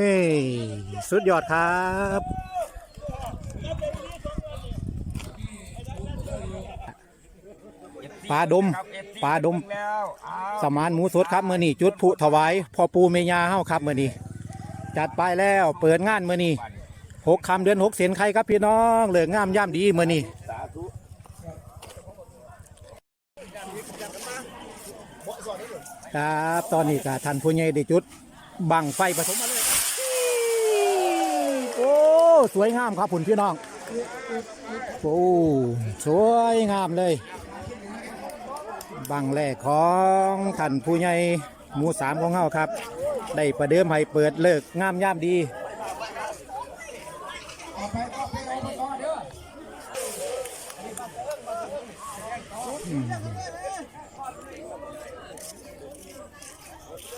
นี่สุดยอดครับปลาดมปลาดม สมานหมูสดครับเมื่อนี้จุดผุถวายพ่อปูเมยาเฮาครับเมื่อนี้จัดไปแล้วเปิดงานเมื่อนี้หกคำเดือนหกเสียนใครครับพี่น้องเหลืองามย่ำดีเมื่อนี้ครับตอนนี้ก็ท่านผู้ใหญ่ได้จุดบังไฟผสมมาเลย สวยงามครับผุนพี่น้อง โอ้ สวยงามเลยบังแรกของท่านผู้ใหญ่หมู่สามของเฮาครับ ได้ประเดิมให้เปิดเลิกงามย่ามดี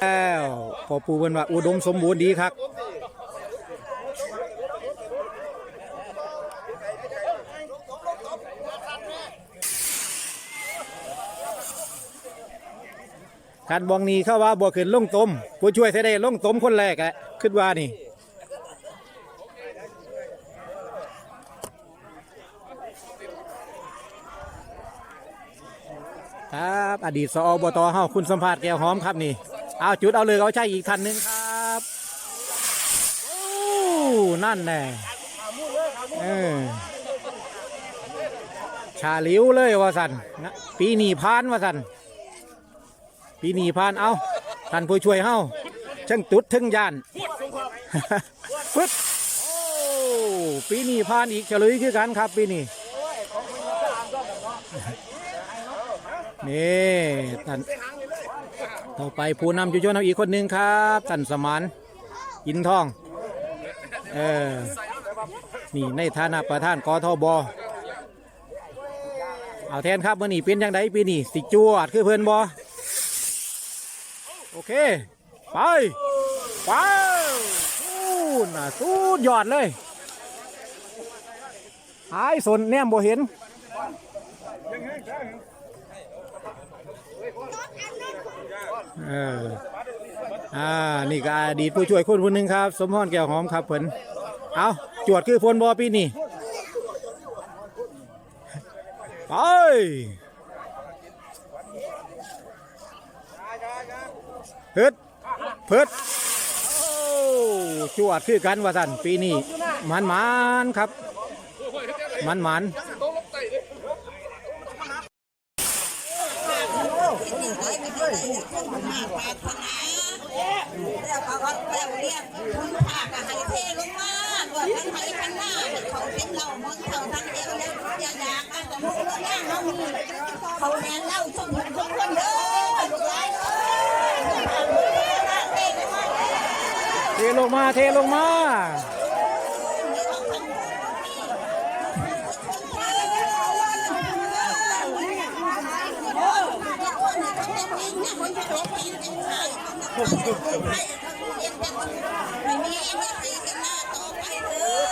แล้วพอปูเพิ่นว่าอุดมสมบูรณ์ดีครับ ขันบองนี้เข้าว่าบ่ขึ้นลงต้มผู้ช่วยเสได็จลงต้มคนแรกอะคิดว่านี่ครับอดีตสอบตเฮาคุณสัมภาษณ์แก้วหอมครับนี่ เอาจุดเอาเลยเอาใช่อีกท่านหนึ่งครับโอ้นั่นแน่เออชาลิวเลยว่าสันปีนีพานว่าสัน ปีนีพานเอาท่านผู้ช่วยเฮาช่างจุดถึงยานฟึดโอ้ปีนีพานอีกเฉลยคือกันครับปีนี้นี่ท่านต่อไปผู้นำจุชนเอาอีกคนหนึ่งครับท่านสมานอินทองเออนี่ในฐานะประธานกทบเอาแทนครับมื่อนี้เป็นยังไงปีนี้สิจวดคือเพื่อนบอ โอเค ไปไปสู้นะสู้ยอดเลยหายสนแนมบ่เห็นเอออ่า นี่ก็อดีตผู้ช่วยคนคนหนึ่งครับ สมพรแก้วหอมครับเพิ่นเอาจวดคือพลบอปีนี่ ไป เพิดเพิดโอ้จวดคือกันว่าสันปีนี้มันมันครับมันมันเขาแล้ว เทลงมา เทลงมาไม่มีอะไรให้กันหน้าต่อไปเด้อ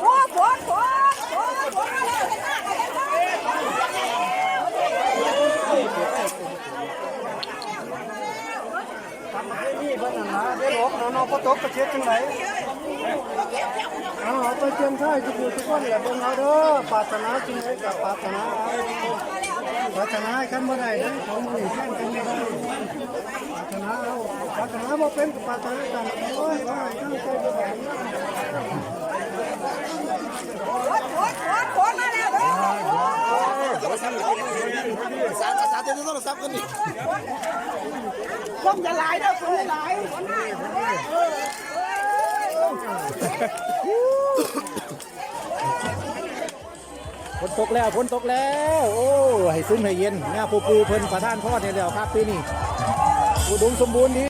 โอ้ปวดปวดปวดปวด นี่เพิ่นนั่น นะได้หลบเนาตกกระเช็ดจังไดอ๋อไปเตรียมท่ายทุกผู้ทุกคนแหละเบิ่งเอาเด้อปรารถนาจริงเลยกับปรารถนาเอาปรารถนาให้กันบ่ได้เด้อของมือแค่นกันไม่ได้ปรารถนาเอาปรารถนาบ่เป็นกับปรารถนากันโอ้ยว่าตั้งใจบ่ได้ปวดปวดปวดมาแล้วเด้อลมจะหลเด้อคุณไหลฝนตกแล้วฝนตกแล้ว โอ้ให้ซุ้มให้เย็นแม่ปูปูเพิ่นประทานพ่อเนี่ยแล้วครับปีนี้อุดมสมบูรณ์ดี